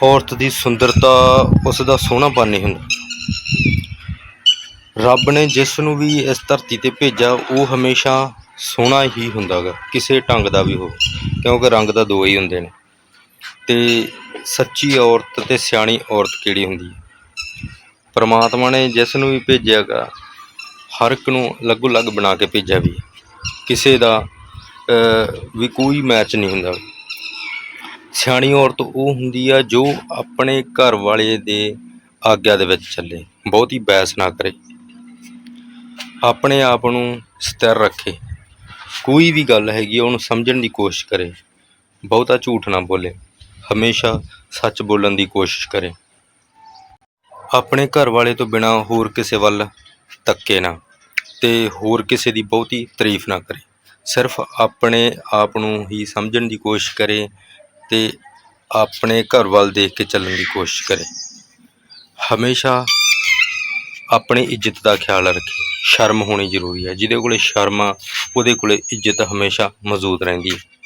ਔਰਤ ਦੀ ਸੁੰਦਰਤਾ ਉਸ ਦਾ ਸੋਹਣਾਪਨ ਨਹੀਂ ਹੁੰਦਾ। ਰੱਬ ਨੇ ਜਿਸ ਨੂੰ ਵੀ ਇਸ ਧਰਤੀ ਤੇ ਭੇਜਿਆ, ਉਹ ਹਮੇਸ਼ਾ ਸੋਹਣਾ ਹੀ ਹੁੰਦਾ ਗਾ ਕਿਸੇ ਢੰਗ ਦਾ ਵੀ ਹੋ ਕਿਉਂਕਿ ਰੰਗ ਦਾ ਦੋ ਹੀ ਹੁੰਦੇ ਨੇ। ਤੇ ਸੱਚੀ ਔਰਤ ਤੇ ਸਿਆਣੀ ਔਰਤ ਕਿਹੜੀ ਹੁੰਦੀ ਹੈ? ਪਰਮਾਤਮਾ ਨੇ ਜਿਸ ਨੂੰ ਵੀ ਭੇਜਿਆ ਗਾ ਹਰ ਇੱਕ ਨੂੰ ਅਲੱਗ ਅਲੱਗ ਬਣਾ ਕੇ ਭੇਜਿਆ ਵੀ ਕਿਸੇ ਦਾ ਵੀ ਕੋਈ ਮੈਚ ਨਹੀਂ ਹੁੰਦਾ। ਸਿਆਣੀ ਔਰਤ ਉਹ ਹੁੰਦੀ ਆ ਜੋ ਆਪਣੇ ਘਰ ਵਾਲੇ ਦੇ ਆਗਿਆ ਦੇ ਵਿੱਚ ਚੱਲੇ, ਬਹੁਤੀ ਬਹਿਸ ਨਾ ਕਰੇ। ਆਪਣੇ ਆਪ ਨੂੰ ਸਥਿਰ ਰੱਖੇ। ਕੋਈ ਵੀ ਗੱਲ ਹੈਗੀ ਆ, ਉਹਨੂੰ ਸਮਝਣ ਦੀ ਕੋਸ਼ਿਸ਼ ਕਰੇ। ਬਹੁਤਾ ਝੂਠ ਨਾ ਬੋਲੇ। ਹਮੇਸ਼ਾ ਸੱਚ ਬੋਲਣ ਦੀ ਕੋਸ਼ਿਸ਼ ਕਰੇ। ਆਪਣੇ ਘਰ ਵਾਲੇ ਤੋਂ ਬਿਨਾ ਹੋਰ ਕਿਸੇ ਵੱਲ ਤੱਕੇ ਨਾ ਤੇ ਹੋਰ ਕਿਸੇ ਦੀ ਬਹੁਤੀ ਤਾਰੀਫ ਨਾ ਕਰੇ। ਸਿਰਫ ਆਪਣੇ ਆਪ ਨੂੰ ਹੀ ਸਮਝਣ ਦੀ ਕੋਸ਼ਿਸ਼ ਕਰੇ ਤੇ ਆਪਣੇ ਘਰ ਵੱਲ ਦੇਖ ਕੇ ਚੱਲਣ ਦੀ ਕੋਸ਼ਿਸ਼ ਕਰੇ। ਹਮੇਸ਼ਾ ਆਪਣੀ ਇੱਜ਼ਤ ਦਾ ਖਿਆਲ ਰੱਖੇ। ਸ਼ਰਮ ਹੋਣੀ ਜ਼ਰੂਰੀ ਹੈ। ਜਿਹਦੇ ਕੋਲੇ ਸ਼ਰਮ ਆ, ਉਹਦੇ ਕੋਲੇ ਇੱਜ਼ਤ ਹਮੇਸ਼ਾ ਮੌਜੂਦ ਰਹਿੰਦੀ ਹੈ।